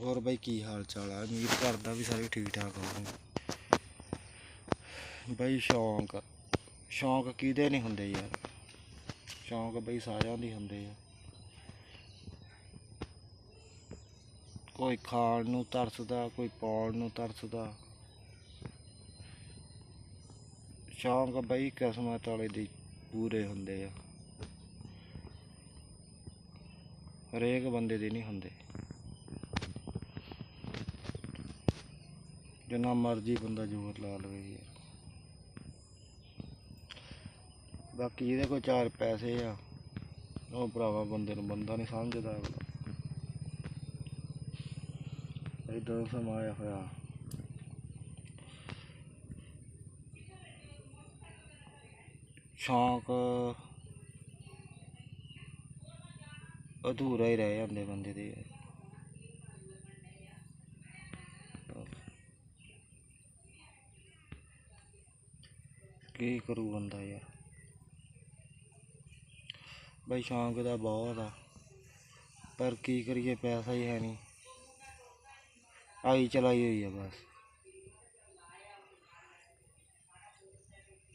ਹੋਰ ਬਾਈ ਕੀ ਹਾਲ ਚਾਲ ਆ? ਉਮੀਦ ਕਰਦਾ ਵੀ ਸਾਰੇ ਠੀਕ ਠਾਕ ਹੋਣਗੇ ਬਾਈ ਸ਼ੌਂਕ ਸ਼ੌਂਕ ਕਿਹਦੇ ਨਹੀਂ ਹੁੰਦੇ ਯਾਰ? ਸ਼ੌਂਕ ਬਈ ਸਾਰਿਆਂ ਦੇ ਹੁੰਦੇ ਆ। ਕੋਈ ਖਾਣ ਨੂੰ ਤਰਸਦਾ, ਕੋਈ ਪਾਉਣ ਨੂੰ ਤਰਸਦਾ। ਸ਼ੌਂਕ ਬਈ ਕਿਸਮਤ ਵਾਲੇ ਦੇ ਪੂਰੇ ਹੁੰਦੇ ਆ। ਹਰੇਕ ਬੰਦੇ ਦੇ ਨਹੀਂ ਹੁੰਦੇ। ਜਿੰਨਾ ਮਰਜ਼ੀ ਬੰਦਾ ਜ਼ੋਰ ਲਾ ਲਵੇ ਯਾਰ। ਬਾਕੀ ਇਹਦੇ ਕੋਲ ਚਾਰ ਪੈਸੇ ਆ। ਉਹ ਭਰਾਵਾ ਬੰਦੇ ਨੂੰ ਬੰਦਾ ਨਹੀਂ ਸਮਝਦਾ। ਅਗਲਾ ਇਦਾਂ ਸਮਾਇਆ ਹੋਇਆ। ਸ਼ੌਂਕ ਅਧੂਰਾ ਹੀ ਰਹਿ ਜਾਂਦੇ ਬੰਦੇ ਦੇ। ਕੀ ਕਰੂ ਬੰਦਾ ਯਾਰ? ਬਈ ਸ਼ੌਂਕ ਦਾ ਬਹੁਤ ਆ, ਪਰ ਕੀ ਕਰੀਏ, ਪੈਸਾ ਹੀ ਹੈ ਨਹੀਂ। ਆਈ ਚਲਾਈ ਹੋਈ ਆ ਬਸ।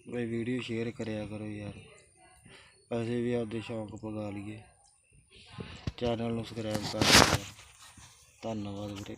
ਬਈ ਵੀਡੀਓ ਸ਼ੇਅਰ ਕਰਿਆ ਕਰੋ ਯਾਰ। ਅਸੀਂ ਵੀ ਆਪਦੇ ਸ਼ੌਂਕ ਪਗਾ ਲਈਏ। ਚੈਨਲ ਨੂੰ ਸਬਸਕ੍ਰਾਈਬ ਕਰ ਦਿਓ ਧੰਨਵਾਦ ਵੀਰੇ।